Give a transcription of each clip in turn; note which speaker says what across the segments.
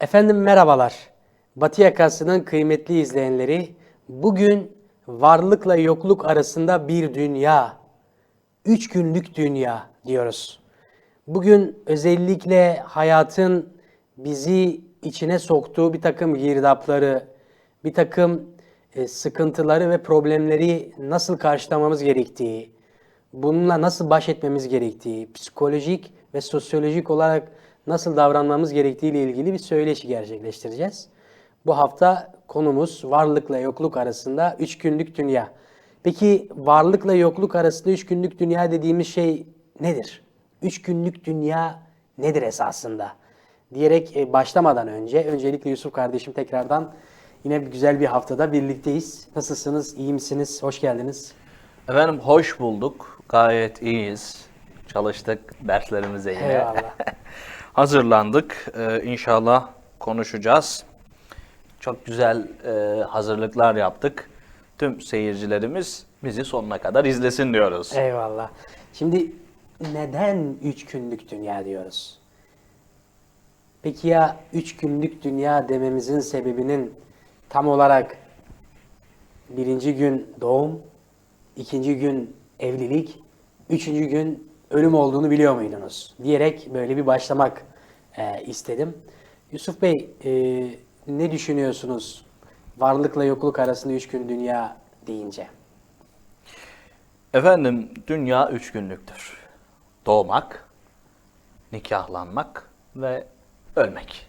Speaker 1: Efendim merhabalar. Batı yakasının kıymetli izleyenleri, bugün varlıkla yokluk arasında bir dünya, üç günlük dünya diyoruz. Bugün özellikle hayatın bizi içine soktuğu bir takım girdapları, bir takım e, sıkıntıları ve problemleri nasıl karşılamamız gerektiği, bununla nasıl baş etmemiz gerektiği, psikolojik ve sosyolojik olarak nasıl davranmamız gerektiği ile ilgili bir söyleşi gerçekleştireceğiz. Bu hafta konumuz varlıkla yokluk arasında üç günlük dünya. Peki varlıkla yokluk arasında üç günlük dünya dediğimiz şey nedir? Üç günlük dünya nedir esasında? Diyerek e, başlamadan önce öncelikle Yusuf kardeşim tekrardan yine bir güzel bir haftada birlikteyiz. Nasılsınız? İyi misiniz? Hoş geldiniz.
Speaker 2: Efendim hoş bulduk. Gayet iyiyiz. Çalıştık derslerimize yine.
Speaker 1: Eyvallah.
Speaker 2: Hazırlandık. Ee, inşallah konuşacağız. Çok güzel e, hazırlıklar yaptık. Tüm seyircilerimiz bizi sonuna kadar izlesin diyoruz.
Speaker 1: Eyvallah. Şimdi neden üç günlük dünya diyoruz? Peki ya üç günlük dünya dememizin sebebinin tam olarak birinci gün doğum, ikinci gün evlilik, üçüncü gün ölüm olduğunu biliyor muydunuz? Diyerek böyle bir başlamak e, istedim. Yusuf Bey e, ne düşünüyorsunuz varlıkla yokluk arasında üç gün dünya deyince?
Speaker 2: Efendim dünya üç günlüktür. Doğmak, nikahlanmak ve ölmek.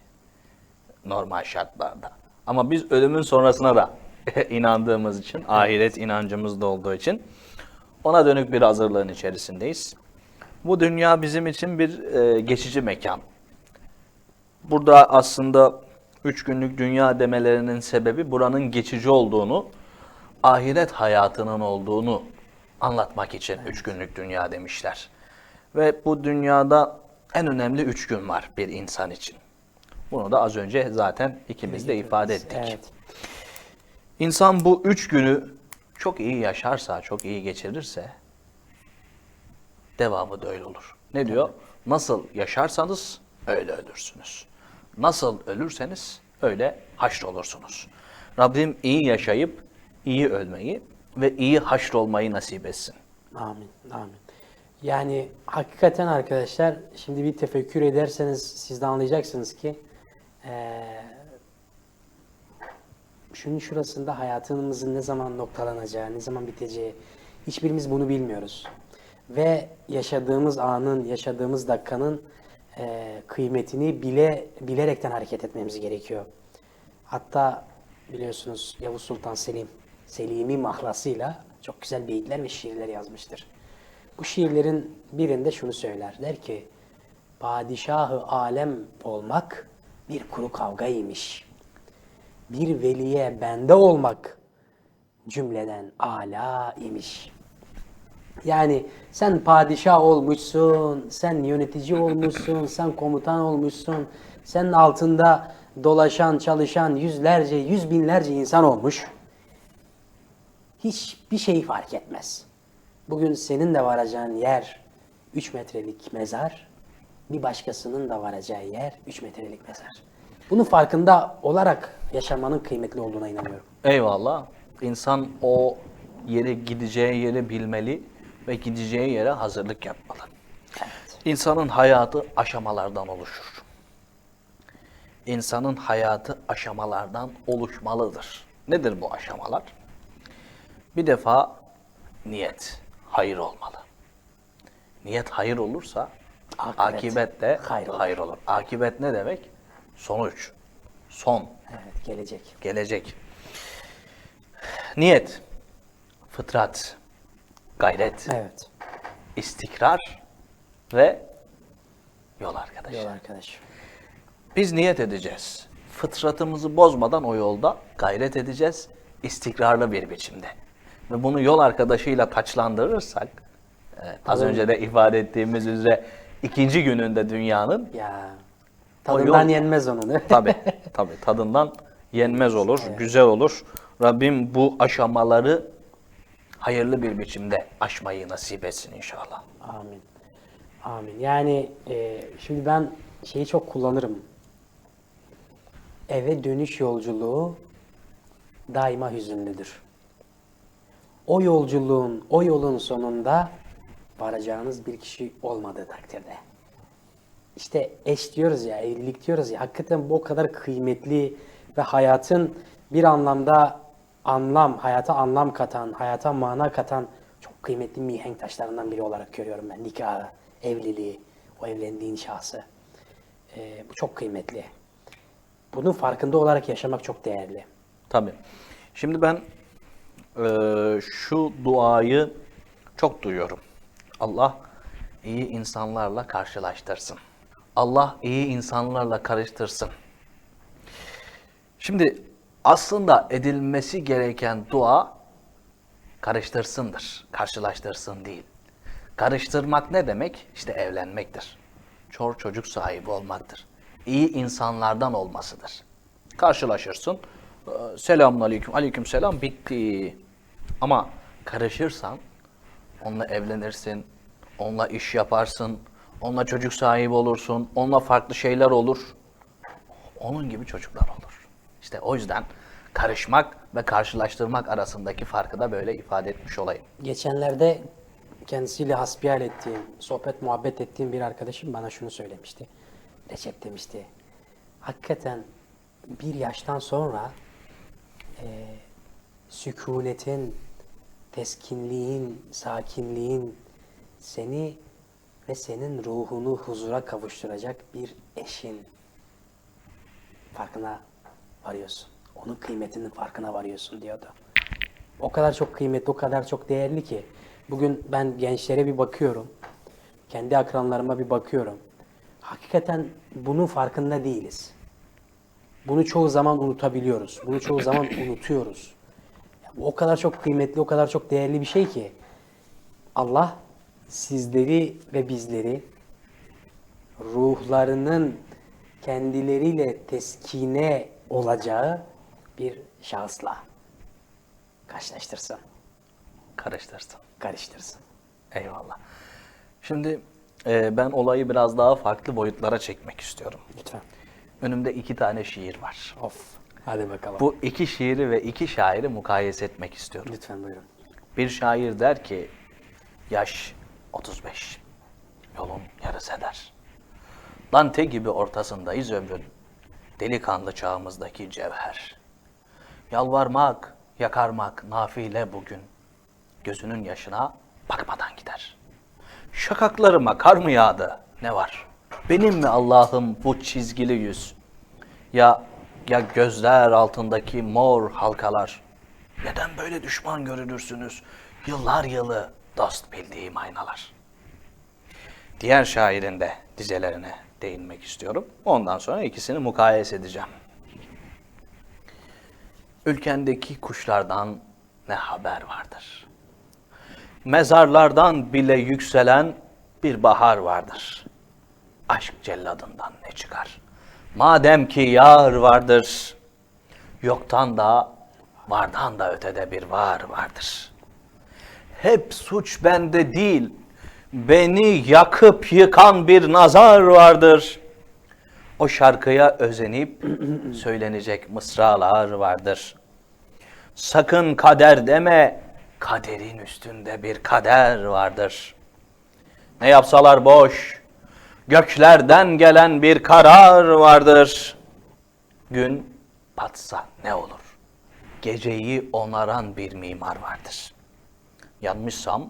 Speaker 2: Normal şartlarda. Ama biz ölümün sonrasına da inandığımız için, ahiret inancımız da olduğu için ona dönük bir hazırlığın içerisindeyiz. Bu dünya bizim için bir e, geçici mekan. Burada aslında üç günlük dünya demelerinin sebebi buranın geçici olduğunu, ahiret hayatının olduğunu anlatmak için üç günlük dünya demişler. Ve bu dünyada en önemli üç gün var bir insan için. Bunu da az önce zaten ikimiz de ifade ettik.
Speaker 1: Evet.
Speaker 2: İnsan bu üç günü çok iyi yaşarsa, çok iyi geçirirse devamı da öyle olur. Ne diyor? Nasıl yaşarsanız öyle ölürsünüz. Nasıl ölürseniz öyle haşrolursunuz. Rabbim iyi yaşayıp iyi ölmeyi ve iyi haşrolmayı nasip etsin.
Speaker 1: Amin, amin. Yani hakikaten arkadaşlar şimdi bir tefekkür ederseniz siz de anlayacaksınız ki eee şunun şurasında hayatımızın ne zaman noktalanacağı, ne zaman biteceği hiçbirimiz bunu bilmiyoruz. Ve yaşadığımız anın, yaşadığımız dakikanın eee, kıymetini bile bilerekten hareket etmemiz gerekiyor. Hatta biliyorsunuz Yavuz Sultan Selim, Selimi mahlasıyla çok güzel beyitler ve şiirler yazmıştır. Bu şiirlerin birinde şunu söyler. Der ki, Padişahı alem olmak bir kuru kavgaymış. Bir veliye bende olmak cümleden ala imiş. Yani sen padişah olmuşsun, sen yönetici olmuşsun, sen komutan olmuşsun, senin altında dolaşan, çalışan yüzlerce, yüz binlerce insan olmuş. Hiçbir şey fark etmez. Bugün senin de varacağın yer 3 metrelik mezar, bir başkasının da varacağı yer 3 metrelik mezar. Bunun farkında olarak yaşamanın kıymetli olduğuna inanıyorum.
Speaker 2: Eyvallah. İnsan o yere gideceği yeri bilmeli ve gideceği yere hazırlık yapmalı. İnsanın hayatı aşamalardan oluşur. İnsanın hayatı aşamalardan oluşmalıdır. Nedir bu aşamalar? Bir defa niyet, hayır olmalı. Niyet hayır olursa
Speaker 1: Akibet
Speaker 2: akibet, de
Speaker 1: hayır
Speaker 2: hayır
Speaker 1: olur.
Speaker 2: olur. Akibet ne demek? Sonuç, son,
Speaker 1: Evet, gelecek.
Speaker 2: gelecek. Niyet, fıtrat, gayret,
Speaker 1: Evet.
Speaker 2: istikrar ve yol arkadaşı.
Speaker 1: Yol arkadaş.
Speaker 2: Biz niyet edeceğiz. Fıtratımızı bozmadan o yolda gayret edeceğiz istikrarlı bir biçimde. Ve bunu yol arkadaşıyla taçlandırırsak, evet, az
Speaker 1: Tabii.
Speaker 2: önce de ifade ettiğimiz üzere ikinci gününde dünyanın
Speaker 1: Ya tadından
Speaker 2: yol-
Speaker 1: yenmez onun.
Speaker 2: tabi tabi tadından yenmez olur, güzel olur. Rabbim bu aşamaları hayırlı bir biçimde aşmayı nasip etsin inşallah.
Speaker 1: Amin. Amin. Yani e, şimdi ben şeyi çok kullanırım. eve dönüş yolculuğu daima hüzünlüdür. O yolculuğun, o yolun sonunda varacağınız bir kişi olmadığı takdirde. İşte eş diyoruz ya, evlilik diyoruz ya, hakikaten bu o kadar kıymetli ve hayatın bir anlamda anlam, hayata anlam katan, hayata mana katan çok kıymetli mihenk taşlarından biri olarak görüyorum ben nikahı, evliliği, o evlendiğin şahsı. Ee, bu çok kıymetli. Bunun farkında olarak yaşamak çok değerli.
Speaker 2: Tabii. Şimdi ben eee, şu duayı çok duyuyorum. Allah iyi insanlarla karşılaştırsın. Allah iyi insanlarla karıştırsın. Şimdi aslında edilmesi gereken dua karıştırsındır, karşılaştırsın değil. Karıştırmak ne demek? İşte evlenmektir. Çor çocuk sahibi olmaktır. İyi insanlardan olmasıdır. Karşılaşırsın. e, Selamun aleyküm, aleyküm selam bitti. Ama karışırsan onunla evlenirsin, onunla iş yaparsın, onunla çocuk sahibi olursun, onunla farklı şeyler olur. Onun gibi çocuklar olur. İşte o yüzden karışmak ve karşılaştırmak arasındaki farkı da böyle ifade etmiş olayım.
Speaker 1: Geçenlerde kendisiyle hasbihal ettiğim, sohbet muhabbet ettiğim bir arkadaşım bana şunu söylemişti. Recep demişti. Hakikaten bir yaştan sonra e, sükunetin, teskinliğin, sakinliğin seni ve senin ruhunu huzura kavuşturacak bir eşin farkına varıyorsun. Onun kıymetinin farkına varıyorsun diyordu. O kadar çok kıymetli, o kadar çok değerli ki. Bugün ben gençlere bir bakıyorum. Kendi akranlarıma bir bakıyorum. Hakikaten bunun farkında değiliz. Bunu çoğu zaman unutabiliyoruz. Bunu çoğu zaman unutuyoruz. O kadar çok kıymetli, o kadar çok değerli bir şey ki. Allah sizleri ve bizleri ruhlarının kendileriyle teskine olacağı bir şahısla karşılaştırsın,
Speaker 2: Karıştırsın.
Speaker 1: karıştırsın.
Speaker 2: Eyvallah. Şimdi e, ben olayı biraz daha farklı boyutlara çekmek istiyorum.
Speaker 1: Lütfen.
Speaker 2: Önümde iki tane şiir var.
Speaker 1: Of. Hadi bakalım.
Speaker 2: Bu iki şiiri ve iki şairi mukayese etmek istiyorum.
Speaker 1: Lütfen buyurun.
Speaker 2: Bir şair der ki, yaş 35, yolun yarısı eder. Dante gibi ortasındayız ömrün, delikanlı çağımızdaki cevher. Yalvarmak, yakarmak nafile bugün, gözünün yaşına bakmadan gider. Şakaklarıma kar mı yağdı, ne var? Benim mi Allah'ım bu çizgili yüz? Ya ya gözler altındaki mor halkalar? Neden böyle düşman görünürsünüz? Yıllar yılı dost bildiğim aynalar. Diğer şairin de dizelerine değinmek istiyorum. Ondan sonra ikisini mukayese edeceğim. Ülkendeki kuşlardan ne haber vardır? Mezarlardan bile yükselen bir bahar vardır. Aşk celladından ne çıkar? Madem ki yar vardır, yoktan da vardan da ötede bir var vardır. Hep suç bende değil, beni yakıp yıkan bir nazar vardır. O şarkıya özenip söylenecek mısralar vardır. Sakın kader deme, kaderin üstünde bir kader vardır. Ne yapsalar boş, göklerden gelen bir karar vardır. Gün batsa ne olur? Geceyi onaran bir mimar vardır. Yanmışsam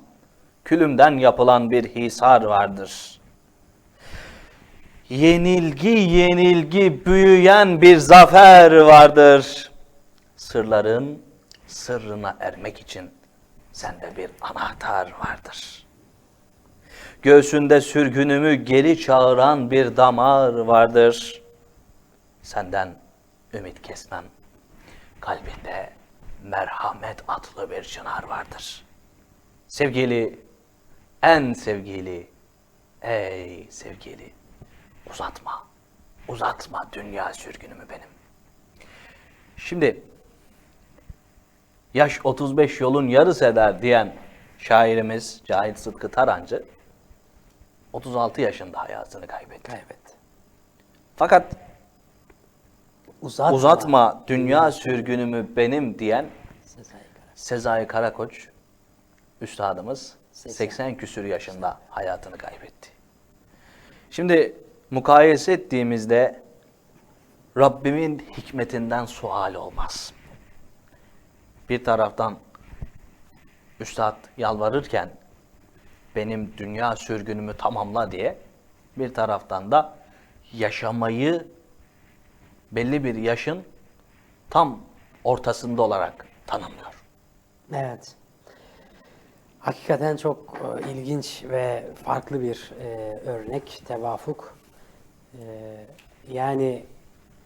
Speaker 2: külümden yapılan bir hisar vardır. Yenilgi yenilgi büyüyen bir zafer vardır. Sırların sırrına ermek için sende bir anahtar vardır. Göğsünde sürgünümü geri çağıran bir damar vardır. Senden ümit kesmem. Kalbinde merhamet adlı bir çınar vardır. Sevgili, en sevgili, ey sevgili, uzatma, uzatma dünya sürgünümü benim. Şimdi, yaş 35 yolun yarısı eder diyen şairimiz Cahit Sıtkı Tarancı, 36 yaşında hayatını kaybetti.
Speaker 1: Kaybetti.
Speaker 2: Fakat
Speaker 1: Uzatma.
Speaker 2: uzatma dünya sürgünümü benim diyen
Speaker 1: Sezai Karakoç.
Speaker 2: Sezai Karakoç üstadımız
Speaker 1: 80.
Speaker 2: 80 küsür yaşında hayatını kaybetti. Şimdi mukayese ettiğimizde Rabbimin hikmetinden sual olmaz. Bir taraftan üstad yalvarırken benim dünya sürgünümü tamamla diye bir taraftan da yaşamayı belli bir yaşın tam ortasında olarak tanımlıyor.
Speaker 1: Evet. Hakikaten çok e, ilginç ve farklı bir e, örnek, tevafuk. E, yani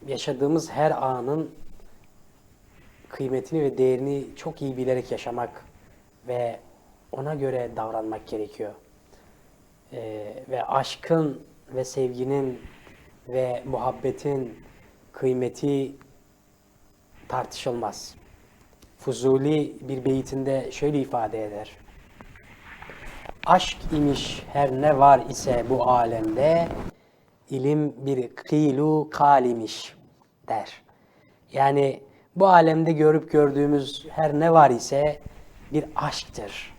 Speaker 1: yaşadığımız her anın kıymetini ve değerini çok iyi bilerek yaşamak ve ona göre davranmak gerekiyor. E, ve aşkın ve sevginin ve muhabbetin kıymeti tartışılmaz. Fuzuli bir beytinde şöyle ifade eder. Aşk imiş her ne var ise bu alemde, ilim bir kılu kalimiş der. Yani bu alemde görüp gördüğümüz her ne var ise bir aşktır.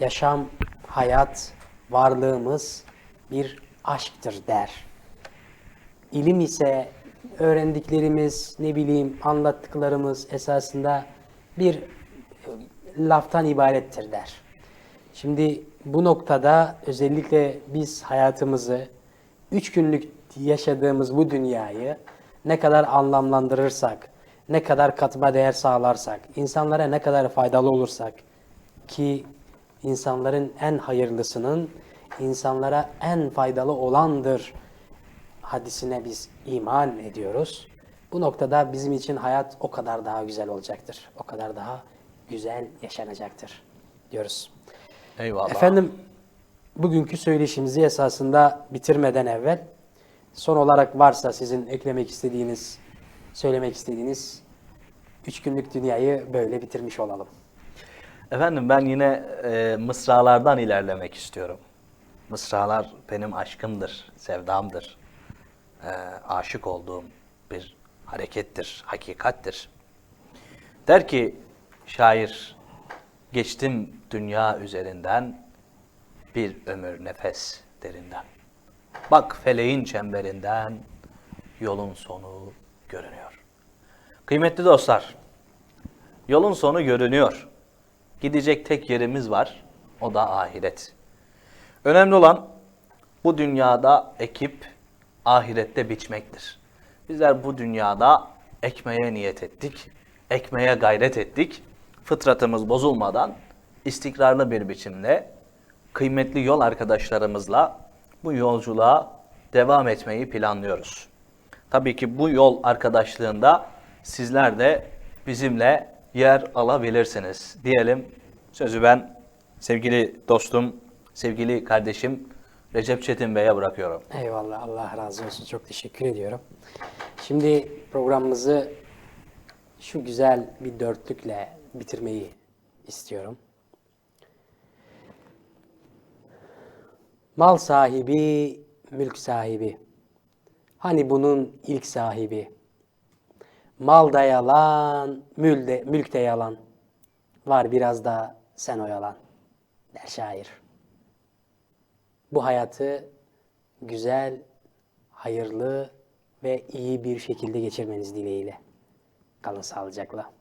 Speaker 1: Yaşam, hayat, varlığımız bir aşktır der. İlim ise öğrendiklerimiz, ne bileyim anlattıklarımız esasında bir laftan ibarettir der. Şimdi bu noktada özellikle biz hayatımızı üç günlük yaşadığımız bu dünyayı ne kadar anlamlandırırsak, ne kadar katma değer sağlarsak, insanlara ne kadar faydalı olursak ki insanların en hayırlısının insanlara en faydalı olandır hadisine biz iman ediyoruz. Bu noktada bizim için hayat o kadar daha güzel olacaktır. O kadar daha güzel yaşanacaktır diyoruz.
Speaker 2: Eyvallah.
Speaker 1: Efendim bugünkü söyleşimizi esasında bitirmeden evvel son olarak varsa sizin eklemek istediğiniz, söylemek istediğiniz üç günlük dünyayı böyle bitirmiş olalım.
Speaker 2: Efendim ben yine e, mısralardan ilerlemek istiyorum. Mısralar benim aşkımdır, sevdamdır. E, aşık olduğum bir harekettir, hakikattir. Der ki şair, geçtim dünya üzerinden bir ömür nefes derinden. Bak feleğin çemberinden yolun sonu görünüyor. Kıymetli dostlar, Yolun sonu görünüyor. Gidecek tek yerimiz var. O da ahiret. Önemli olan bu dünyada ekip ahirette biçmektir. Bizler bu dünyada ekmeye niyet ettik. Ekmeye gayret ettik. Fıtratımız bozulmadan istikrarlı bir biçimde kıymetli yol arkadaşlarımızla bu yolculuğa devam etmeyi planlıyoruz. Tabii ki bu yol arkadaşlığında sizler de bizimle yer alabilirsiniz diyelim. Sözü ben sevgili dostum, sevgili kardeşim Recep Çetin Bey'e bırakıyorum.
Speaker 1: Eyvallah Allah razı olsun çok teşekkür ediyorum. Şimdi programımızı şu güzel bir dörtlükle bitirmeyi istiyorum. Mal sahibi, mülk sahibi. Hani bunun ilk sahibi. Mal da yalan, mül de, mülk de yalan. Var biraz da sen oyalan der şair. Bu hayatı güzel, hayırlı ve iyi bir şekilde geçirmeniz dileğiyle. Kalın sağlıcakla.